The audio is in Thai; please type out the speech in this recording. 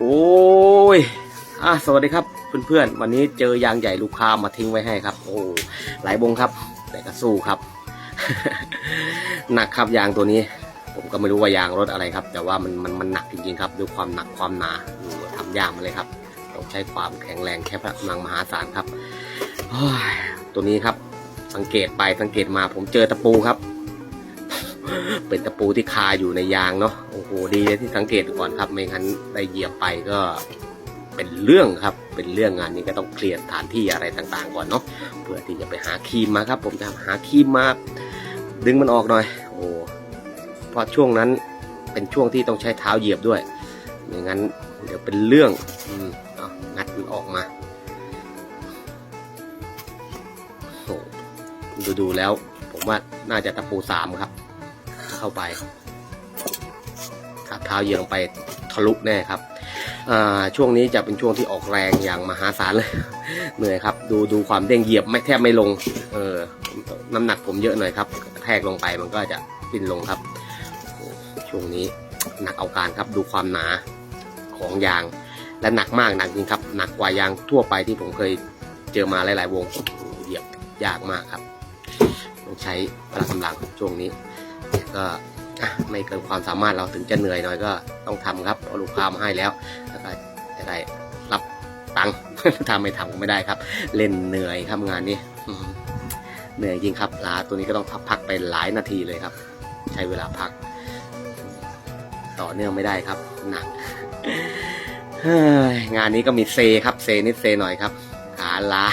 โอ้ยอะสวัสดีครับเพื่อนๆ วันนี้เจอยางใหญ่ลูกค้ามาทิ้งไว้ให้ครับ โอ้หลายบงครับ แต่ก็สู้ครับ หนักครับยางตัวนี้ ผมก็ไม่รู้ว่ายางรถอะไรครับ แต่ว่ามันมันมันหนักจริงๆครับด้วยความหนักความหนาดูทำยากมาเลยครับต้องใช้ความแข็งแรงแค่พลังมหาศาลครับโอ้ยตัวนี้ครับ สังเกตไปสังเกตมาผมเจอตะปูครับ เป็นตะปูที่คาอยู่ในยางเนาะ โอ้ดีที่สังเกตก่อนครับ ไม่งั้นได้เหยียบไปก็เป็นเรื่องครับ เป็นเรื่องงานนี้ก็ต้องเคลียร์สถานที่อะไรต่างๆ ก่อนเนาะเพื่อที่จะไปหาครีมมาครับ ผมจะหาครีมมาดึงมันออกหน่อย โอ้เพราะช่วงนั้นเป็นช่วงที่ต้องใช้เท้าเหยียบด้วยไม่งั้นเดี๋ยวเป็นเรื่องอืมเอางัดมันออกมาโอ้ดูดูแล้ว ผมว่าน่าจะตะปูสามครับ เข้าไป ครับเท้าเหยียบลงไปทะลุแน่ครับช่วงนี้จะเป็นช่วงที่ออกแรงอย่างมหาศาลเลย เหนื่อยครับ ดูดูความเด้งเหยียบไม่แทบไม่ลง เออน้ำหนักผมเยอะหน่อยครับแทกลงไปมันก็จะปิ้นลงครับ ช่วงนี้หนักเอาการครับดูความหนาของยาง และหนักมากหนักจริงครับ หนักกว่ายางทั่วไปที่ผมเคยเจอมาหลาย ๆ วงเหยียบยากมากครับ ต้องใช้พละกำลังช่วงนี้ก็ ไม่เกินความสามารถเราถึงจะเหนื่อยหน่อยก็ต้องทำครับเพราลูกค้ามาให้แล้วแล้วก็จะได้รับตังค์ถ้าไม่ทำก็ไม่ได้ครับ เล่นเหนื่อยครับงานนี้เหนื่อยจริงครับลาตัวนี้ก็ต้องพักไปหลายนาทีเลยครับ ใช้เวลาพัก ต่อเนื่องไม่ได้ครับหนักงานนี้ก็มีเซครับเซนิดเซหน่อยครับขาลา